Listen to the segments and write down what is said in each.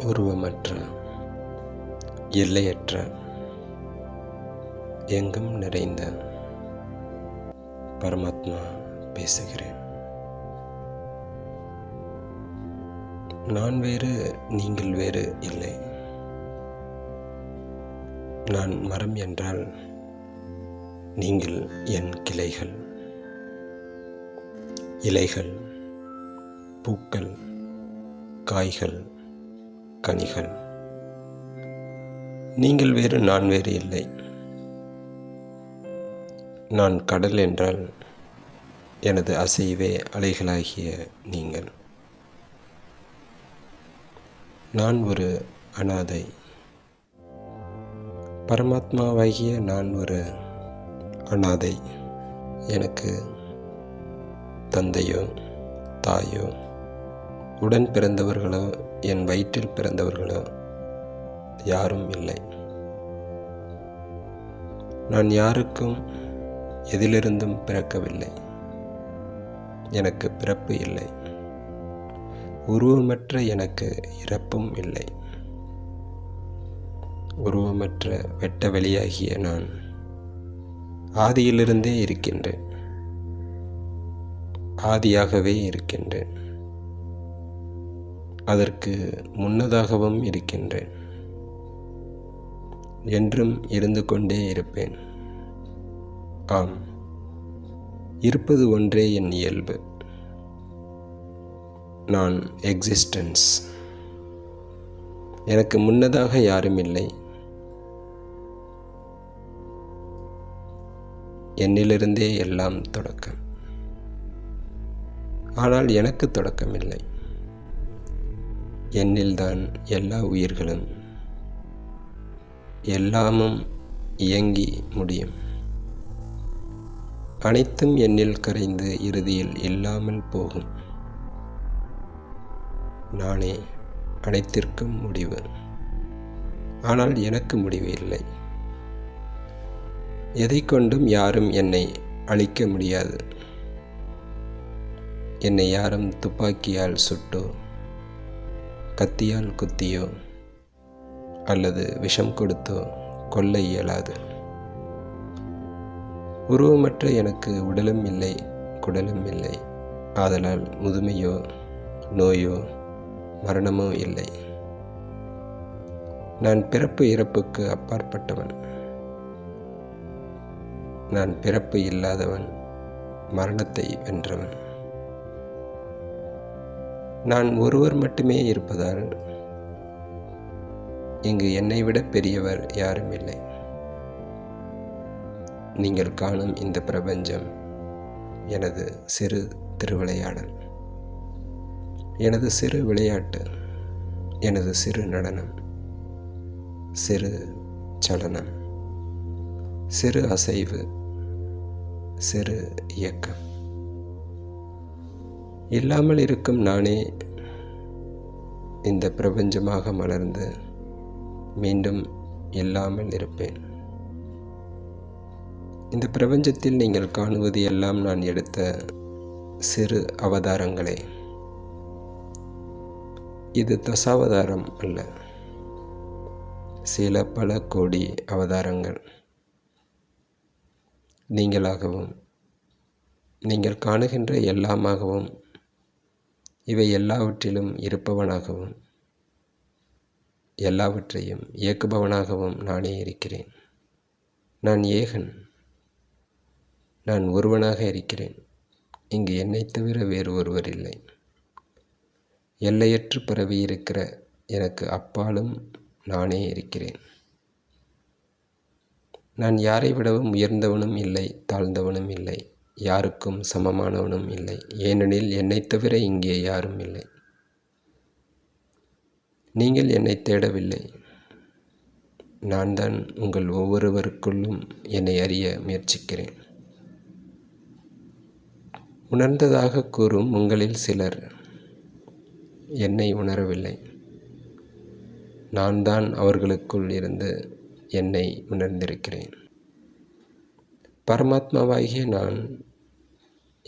உருவமற்ற எல்லையற்ற எங்கும் நிறைந்த பரமாத்மா பேசுகிறேன். நான் வேறு நீங்கள் வேறு இல்லை. நான் மரம் என்றால் நீங்கள் என் கிளைகள். இலைகள் பூக்கள் காய்கள் கனிகள். நீங்கள் வேறு நான் வேறு இல்லை. நான் கடல் என்றால் எனது அசைவே அலைகளாகிய நீங்கள். நான் ஒரு அனாதை. பரமாத்மாவாகிய நான் ஒரு அனாதை. எனக்கு தந்தையோ தாயோ உடன் பிறந்தவர்களோ என் வயிற்றில் பிறந்தவர்களோ யாரும் இல்லை. நான் யாருக்கும் எதிலிருந்தும் பிறக்கவில்லை. எனக்கு பிறப்பு இல்லை. உருவமற்ற எனக்கு இறப்பும் இல்லை. உருவமற்ற வெட்ட வெளியாகிய நான் ஆதியிலிருந்தே இருக்கின்றேன். ஆதியாகவே இருக்கின்றேன். அதற்கு முன்னதாகவும் இருக்கின்றேன். என்றும் இருந்து கொண்டே இருப்பேன். ஆம். இருப்பது ஒன்றே என் இயல்பு. நான் எக்ஸிஸ்டன்ஸ் எனக்கு முன்னதாக யாரும் இல்லை. என்னிலிருந்தே எல்லாம் தொடக்கம். ஆனால் எனக்கு தொடக்கமில்லை. என்னில்தான் எல்லா உயிர்களும். எல்லாமும் இயங்கி முடியும். அனைத்தும் என்னில் கரைந்து இறுதியில் இல்லாமல் போகும். நானே அனைத்திற்கும் முடிவு. ஆனால் எனக்கு முடிவு இல்லை. எதை கொண்டும் யாரும் என்னை அழிக்க முடியாது. என்னை யாரும் துப்பாக்கியால் சுட்டோ கத்தியால் குத்தியோ அல்லது விஷம் கொடுத்தோ கொல்ல இயலாது. உருவமற்ற எனக்கு உடலும் இல்லை குடலும் இல்லை. ஆதலால் முதுமையோ நோயோ மரணமோ இல்லை. நான் பிறப்பு இறப்புக்கு அப்பாற்பட்டவன். நான் பிறப்பு இல்லாதவன் மரணத்தை வென்றவன். நான் ஒருவர் மட்டுமே இருப்பதால் இங்கு என்னை விட பெரியவர் யாரும் இல்லை. நீங்கள் காணும் இந்த பிரபஞ்சம் எனது சிறு திருவிளையாடல். எனது சிறு விளையாட்டு எனது சிறு நடனம் சிறு சலனம் சிறு அசைவு சிறு இயக்கம். இல்லாமல் இருக்கும் நானே இந்த பிரபஞ்சமாக மலர்ந்து மீண்டும் இல்லாமல் இருப்பேன். இந்த பிரபஞ்சத்தில் நீங்கள் காணுவது எல்லாம் நான் எடுத்த சிறு அவதாரங்களே. இது தசாவதாரம் அல்ல சில பல கோடி அவதாரங்கள். நீங்களாகவும் நீங்கள் காணுகின்ற எல்லாமாகவும் இவை எல்லாவற்றிலும் இருப்பவனாகவும் எல்லாவற்றையும் இயக்குபவனாகவும் நானே இருக்கிறேன். நான் ஏகன். நான் ஒருவனாக இருக்கிறேன். இங்கு என்னை தவிர வேறு ஒருவர் இல்லை. எல்லையற்று பரவி இருக்கிற எனக்கு அப்பாலும் நானே இருக்கிறேன். நான் யாரை விடவும் உயர்ந்தவனும் இல்லை தாழ்ந்தவனும் இல்லை. யாருக்கும் சமமானவனும் இல்லை. ஏனெனில் என்னைத் தவிர இங்கே யாரும் இல்லை. நீங்கள் என்னை தேடவில்லை. நான் தான் உங்கள் ஒவ்வொருவருக்குள்ளும் என்னை அறிய முயற்சிக்கிறேன். உணர்ந்ததாக கூறும் உங்களில் சிலர் என்னை உணரவில்லை. நான் தான் அவர்களுக்குள் இருந்து என்னை உணர்ந்திருக்கிறேன். பரமாத்மாவாகிய நான்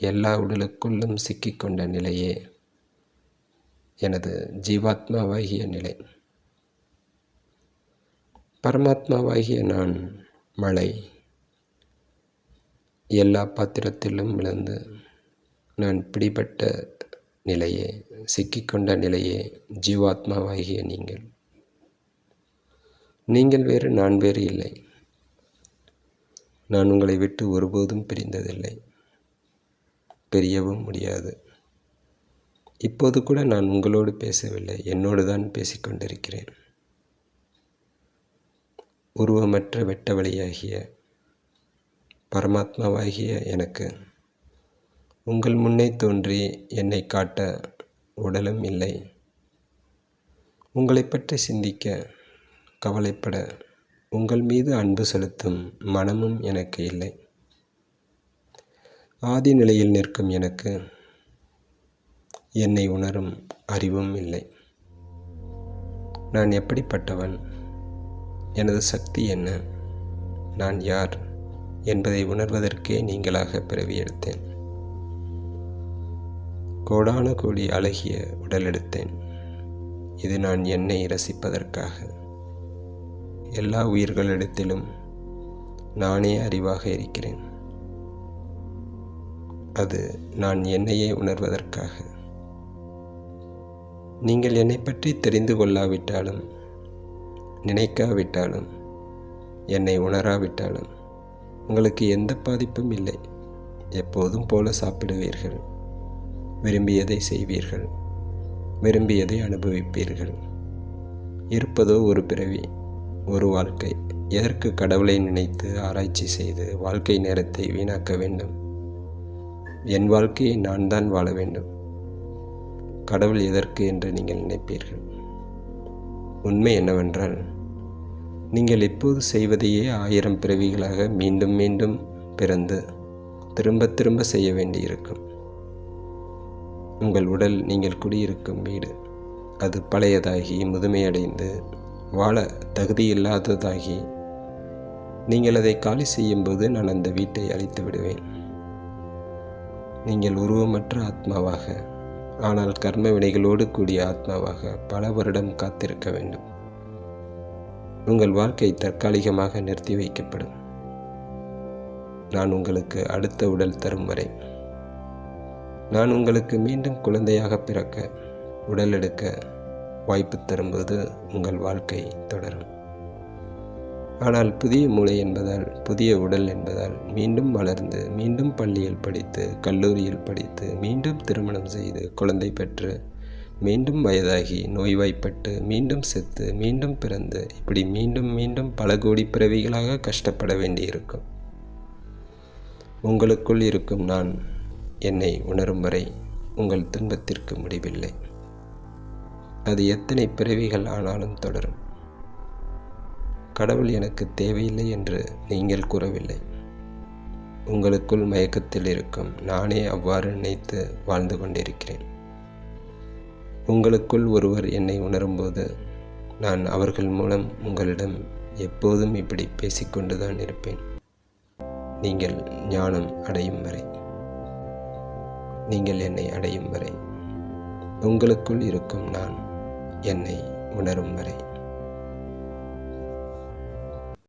எல்லா உடலுக்குள்ளும் சிக்கிக்கொண்ட நிலையே எனது ஜீவாத்மாவாகிய நிலை. பரமாத்மாவாகிய நான் மழை எல்லா பாத்திரத்திலும் விழுந்து நான் பிடிபட்ட நிலையே சிக்கிக்கொண்ட நிலையே ஜீவாத்மாவாகிய நீங்கள். நீங்கள் வேறு நான் வேறு இல்லை. நான் உங்களை விட்டு ஒருபோதும் பிரிந்ததில்லை. பிரியவும் முடியாது. இப்போது கூட நான் உங்களோடு பேசவில்லை. என்னோடு தான் பேசிக்கொண்டிருக்கிறேன் உருவமற்ற வெட்ட வழியாகிய பரமாத்மாவாகிய எனக்கு உங்கள் முன்னே தோன்றி என்னை காட்ட உடலும் இல்லை. உங்களை பற்றி சிந்திக்க கவலைப்பட உங்கள் மீது அன்பு செலுத்தும் மனமும் எனக்கு இல்லை. ஆதி நிலையில் நிற்கும் எனக்கு என்னை உணரும் அறிவும் இல்லை. நான் எப்படிப்பட்டவன்? எனது சக்தி என்ன? நான் யார் என்பதை உணர்வதற்கே நீங்களாக பிறவி எடுத்தேன். கோடான கோடி அழகிய உடல் எடுத்தேன். இது நான் என்னை ரசிப்பதற்காக. எல்லா உயிர்களிடத்திலும் நானே அறிவாக இருக்கிறேன். அது நான் என்னையே உணர்வதற்காக. நீங்கள் என்னை பற்றி தெரிந்து கொள்ளாவிட்டாலும் நினைக்காவிட்டாலும் என்னை உணராவிட்டாலும் உங்களுக்கு எந்த பாதிப்பும் இல்லை. எப்போதும் போல சாப்பிடுவீர்கள். விரும்பியதை செய்வீர்கள். விரும்பியதை அனுபவிப்பீர்கள். இருப்பதோ ஒரு பிறவி ஒரு வாழ்க்கை. எதற்கு கடவுளை நினைத்து ஆராய்ச்சி செய்து வாழ்க்கை நேரத்தை வீணாக்க வேண்டும்? என் வாழ்க்கையை நான் தான் வாழ வேண்டும். கடவுள் எதற்கு என்று நீங்கள் நினைப்பீர்கள்? உண்மை என்னவென்றால் நீங்கள் இப்போது செய்வதையே ஆயிரம் பிறவிகளாக மீண்டும் மீண்டும் பிறந்து திரும்ப திரும்ப செய்ய வேண்டியிருக்கும். உங்கள் உடல் நீங்கள் குடியிருக்கும் வீடு அது பழையதாகி முதுமையடைந்து வாழ தகுதியில்லாததாகி நீங்கள் அதை காலி செய்யும்போது நான் அந்த வீட்டை அழித்து விடுவேன். நீங்கள் உருவமற்ற ஆத்மாவாக ஆனால் கர்ம வினைகளோடு கூடிய ஆத்மாவாக பல வருடம் காத்திருக்க வேண்டும். உங்கள் வாழ்க்கை தற்காலிகமாக நிறுத்தி வைக்கப்படும். நான் உங்களுக்கு அடுத்த உடல் தரும் வரை. நான் உங்களுக்கு மீண்டும் குழந்தையாக பிறக்க உடல் எடுக்க வாய்ப்பு தரும்போது உங்கள் வாழ்க்கை தொடரும். ஆனால் புதிய மூளை என்பதால் புதிய உடல் என்பதால் மீண்டும் வளர்ந்து மீண்டும் பள்ளியில் படித்து கல்லூரியில் படித்து மீண்டும் திருமணம் செய்து குழந்தை பெற்று மீண்டும் வயதாகி நோய்வாய்ப்பட்டு மீண்டும் செத்து மீண்டும் பிறந்து இப்படி மீண்டும் மீண்டும் பல கோடி பிறவிகளாக கஷ்டப்பட வேண்டியிருக்கும். உங்களுக்குள் இருக்கும் நான் என்னை உணரும் வரை உங்கள் துன்பத்திற்கு முடிவில்லை. அது எத்தனை பிறவிகள் ஆனாலும் தொடரும். கடவுள் எனக்கு தேவையில்லை என்று நீங்கள் கூறவில்லை. உங்களுக்குள் மயக்கத்தில் இருக்கும் நானே அவ்வாறு நினைத்து வாழ்ந்து கொண்டிருக்கிறேன். உங்களுக்குள் ஒருவர் என்னை உணரும்போது நான் அவர்கள் மூலம் உங்களிடம் எப்போதும் இப்படி பேசிக்கொண்டு தான் இருப்பேன். நீங்கள் ஞானம் அடையும் வரை. நீங்கள் என்னை அடையும் வரை. உங்களுக்குள் இருக்கும் நான் என்னை உணரும் வரை.